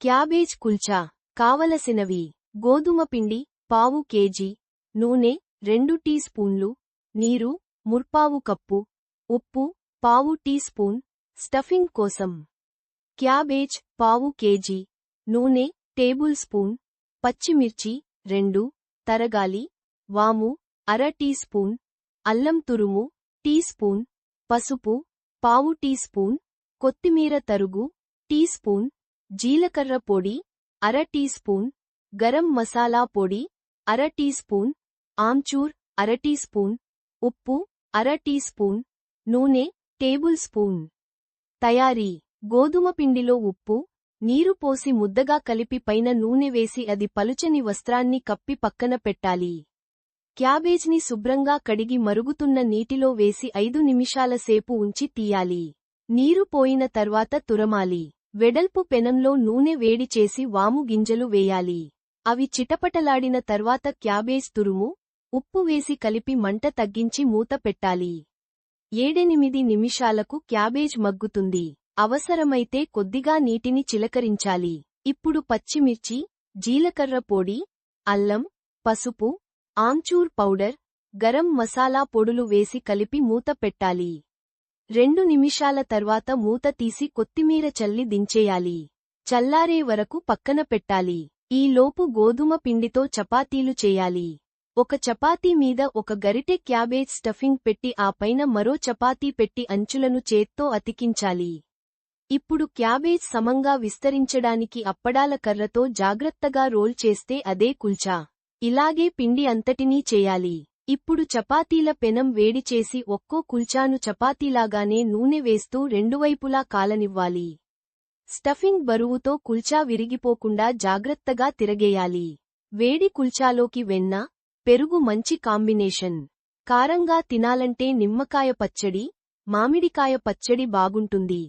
Cabbage kulcha కావలసినవి గోధుమ పిండి పావు కేజీ నూనె రెండు టీ స్పూన్లు నీరు ముర్పావు కప్పు ఉప్పు పావు టీ స్పూన్ స్టఫింగ్ కోసం. క్యాబేజ్ పావు కేజీ నూనె టేబుల్ స్పూన్ పచ్చిమిర్చి రెండు తరగాలి వాము అర టీ స్పూన్ అల్లం తురుము టీ స్పూన్ పసుపు పావు టీ స్పూన్ కొత్తిమీర తరుగు టీ స్పూన్ జీలకర్ర పొడి అర టీ స్పూన్ గరం మసాలా పొడి అర టీ స్పూన్ ఆమ్చూర్ అర టీ స్పూన్ ఉప్పు అర టీ స్పూన్ నూనె టేబుల్ స్పూన్. తయారీ. గోధుమ పిండిలో ఉప్పు నీరు పోసి ముద్దగా కలిపి పైన నూనె వేసి అది పలుచని వస్త్రాన్ని కప్పి పక్కన పెట్టాలి. క్యాబేజ్ని శుభ్రంగా కడిగి మరుగుతున్న నీటిలో వేసి ఐదు నిమిషాల సేపు ఉంచి తీయాలి. నీరు పోయిన తర్వాత తురమాలి. వెడల్పు పెనంలో నూనె వేడి చేసి వాము గింజలు వేయాలి. అవి చిటపటలాడిన తర్వాత క్యాబేజ్ తురుము ఉప్పు వేసి కలిపి మంట తగ్గించి మూత పెట్టాలి. ఏడెనిమిది నిమిషాలకు క్యాబేజ్ మగ్గుతుంది. అవసరమైతే కొద్దిగా నీటిని చిలకరించాలి. ఇప్పుడు పచ్చిమిర్చి జీలకర్ర పొడి అల్లం పసుపు ఆమ్చూర్ పౌడర్ గరం మసాలా పొడులు వేసి కలిపి మూత పెట్టాలి. రెండు నిమిషాల తర్వాత మూత తీసి కొత్తిమీర చల్లి దించేయాలి. చల్లారే వరకు పక్కన పెట్టాలి. ఈలోపు గోధుమ పిండితో చపాతీలు చేయాలి. ఒక చపాతీ మీద ఒక గరిటె క్యాబేజ్ స్టఫింగ్ పెట్టి ఆ పైన మరో చపాతీ పెట్టి అంచులను చేత్తో అతికించాలి. ఇప్పుడు క్యాబేజ్ సమంగా విస్తరించడానికి అప్పడాల కర్రతో జాగ్రత్తగా రోల్ చేస్తే అదే కుల్చా. ఇలాగే పిండి అంతటినీ చేయాలి. ఇప్పుడు చపాతీల పెనం వేడి చేసి ఒక్కో కుల్చాను చపాతీలాగానే నూనె వేస్తూ రెండువైపులా కాలనివ్వాలి. స్టఫింగ్ బరువుతో కుల్చా విరిగిపోకుండా జాగ్రత్తగా తిరగేయాలి. వేడి కుల్చాలోకి వెన్న పెరుగు మంచి కాంబినేషన్. కారంగా తినాలంటే నిమ్మకాయ పచ్చడి మామిడికాయ పచ్చడి బాగుంటుంది.